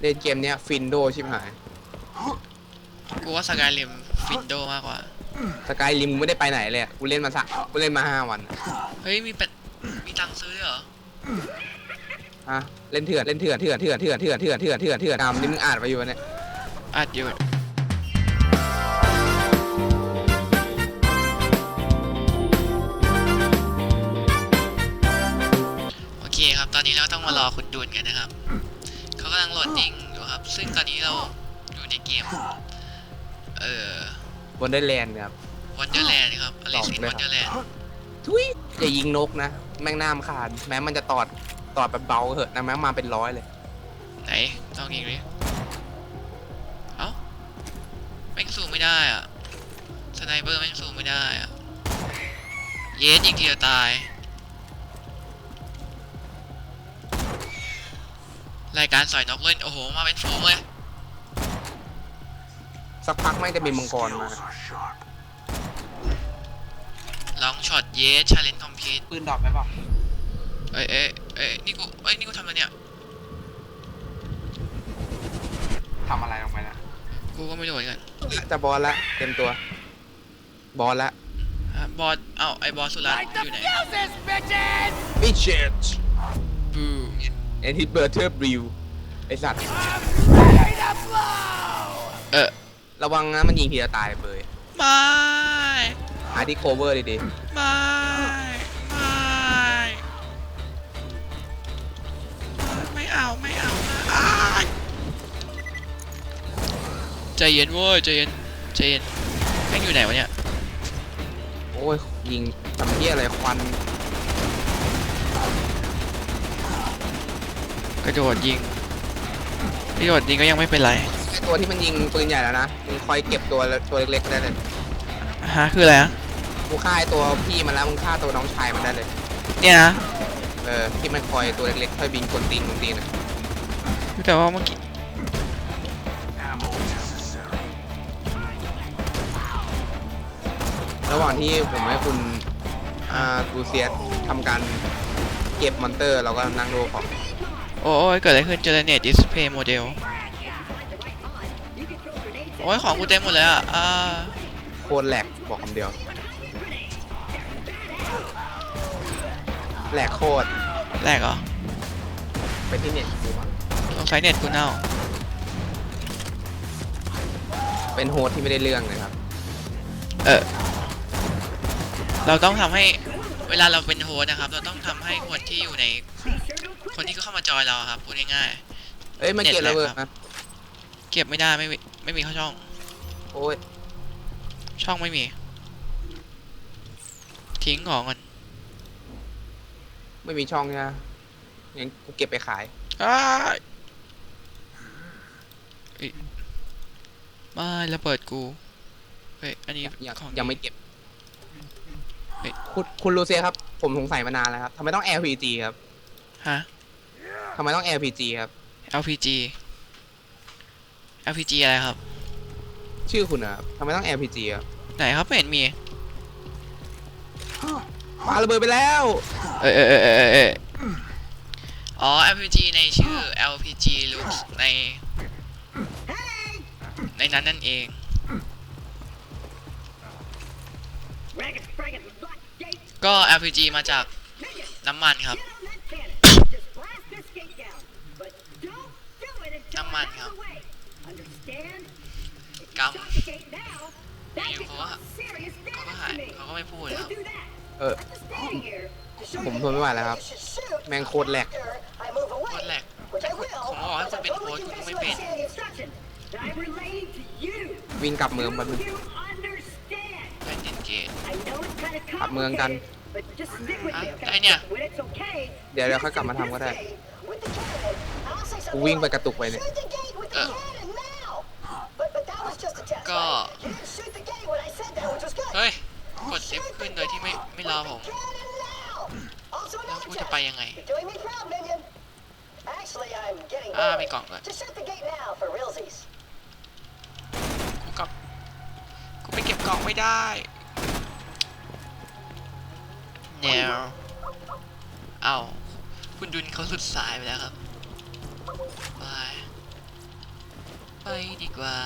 เล่นเกมเนี้ยฟินโดชิบหายกูว่าสกายริมฟินโดมากกว่า สกายริมไม่ได้ไปไหนเลยอะกูเล่นมาสักกูเล่นมาห้าวันเฮ้ยมีเป็ดมีตังค์ซื้อด้วยเหรอฮะเล่นเถื่อนเล่นเถื่อนเถื่อนเถื่อนเถื่อนเถื่อนเถื่อนเถื่อนเถื่อนเถื่อนตามนี่มึงอ่านไปอยู่วะเนี่ยอัดอยู่โอเคครับ ตอนนี้เราต้องมารอคุณดูนกันนะครับเขากำลังโหลดดิ้งอยู่ครับ ซึ่งตอนนี้เราอยู่ในเกม เอ่อบนได้แลนด์ครับ วันเดอร์แลนด์ครับอลิซินตอบเลยวันเดอร์แลนด์ทุยอย่ายิงนกนะ แม่งน้ำขาด แม้มันจะตอดตอดแบบเบาเหอะนะแม้มาเป็นร้อยเลย ไหนต้องยิงดิเอ้าแม่งสูงไม่ได้อะสไนเปอร์แม่งสูงไม่ได้อะ เยสยิงทีเดียวตาย รายการสอยนกเล่น โอ้โห มาเป็นฝูงเลย สักพักแม่งจะมีมังกรมาลองช็อตเยสชาเลนจ์คอมพิวปืนดอกไหมเปล่าเอ้ยเอ้ยเอ้ยนี่กูเอ้ยนี่กูทำอะไรเนี่ยทำอะไรลงไปนะกูก็ไม่รู้เหมือนกันจะบอลละเต็มตัว บอลละฮะบอสเอ้าไอ้บอสสุรัตน์อยู่ไหนบิช เชตบูเอ็นฮิตเบอร์เทอร์บริวไอสัตว์เออระวังนะมันยิงทีละตายเบยไม่หาที่โคเวอร์ดีไม่ไม่ไม่เอาไม่เอานะอ้ายใจเย็นเว้ยใจเย็นใจเย็นแม่งอยู่ไหนวะเนี่ยๆโอ้ยยิงทำเหี้ยอะไรควัน ระโดดยิงกระโดดยิงก็ยังไม่เป็นไรไอตัวที่มันยิงปืนใหญ่แล้วนะมึงคอยเก็บตัวตัวเล็กๆได้เลยฮะคืออะไรอะกูฆ่าไอตัวพี่มันแล้วมึงฆ่าตัวน้องชายมันได้เลยเนี่ยนะเออที่มันคอยตัวเล็กๆคอยบินกลตีนกลตีนอะแต่ว่าเมื่อกี้ระหว่างที่ผมให้คุณอ่ากูเซียสทำการเก็บมอนเตอร์เราก็นั่งดูของ โอ้ยเกิดอะไรขึ้นเจเนเนตดิสเพย์โมเดลโอ้ยของกูเต็มหมดเลยอะอ่าโคตรแหลกบอกคำเดียวแหลกโคตรแรกเหรอไปที่เน็ตดูมั้งสงสัยเน็ตกูเน่าเป็นโฮสต์ที่ไม่ได้เรื่องเลยครับ เออเราต้องทำให้เวลาเราเป็นโฮสต์นะครับ เราต้องทำให้คนที่อยู่ใน คนที่เข้ามาจอยเราอะครับพูดง่ายเอ้ยมาเก็บเน็ตแหลระกเบิดครับนะๆเก็บไม่ได้ไม่มีไม่มีเข้าช่อง โอ้ยช่องไม่มี ทิ้งของก่อนไม่มีช่องนะงั้นกูเก็บไปขาย อ้ายเอ้ยไม่ระเบิดกูเฮ้ยอันนี้ยังของยังดีไม่เก็บเฮ้ย คุณคุณลูเซียครับ ผมสงสัยมานานแล้วครับทำไมต้อง LPG ครับ ฮะ ทำไมต้อง LPG ครับ LPG LPG อะไรครับ ชื่อคุณนะครับทำไมต้อง LPG ครับไหนครับไม่เห็นมี ปาระเบิดไปแล้ว เอยเอยเอยเอยเอยเอยอ๋อ LPG ในชื่อ LPG Loops ใน ในนั้นนั่นเอง ก็ LPG มาจากน้ำมันครับ น้ำ มันครับกำอยู่เขาว่าเขาก็หายเขาก็ไม่พูดครับเออ ผมทนไม่ไหวแล้วครับ แม่งโคตรแหลกโคตรแหลกผมบอกให้คุณเป็นโค้ชคุณก็ไม่เป็นวิ่งกลับเมืองมันงแพนดินเกตกลับเมืองกันอะไอเนี่ย เดี๋ยวเดี๋ยวค่อยกลับมาทำก็ได้ กูวิ่งไปกระตุกไปเนี่ยเออก็เฮ้ยกด F ขึ้นโดยที่ไม่ไม่รอผมแล้วกูจะไปยังไงอ่ามีกล่องก่อน Just shut the gate now for realsies. กูกลับกูไปเก็บกล่องไม่ได้แนวเอ้าคุณดุนเขาสุดสายไปแล้วครับ ไป ไปดีกว่า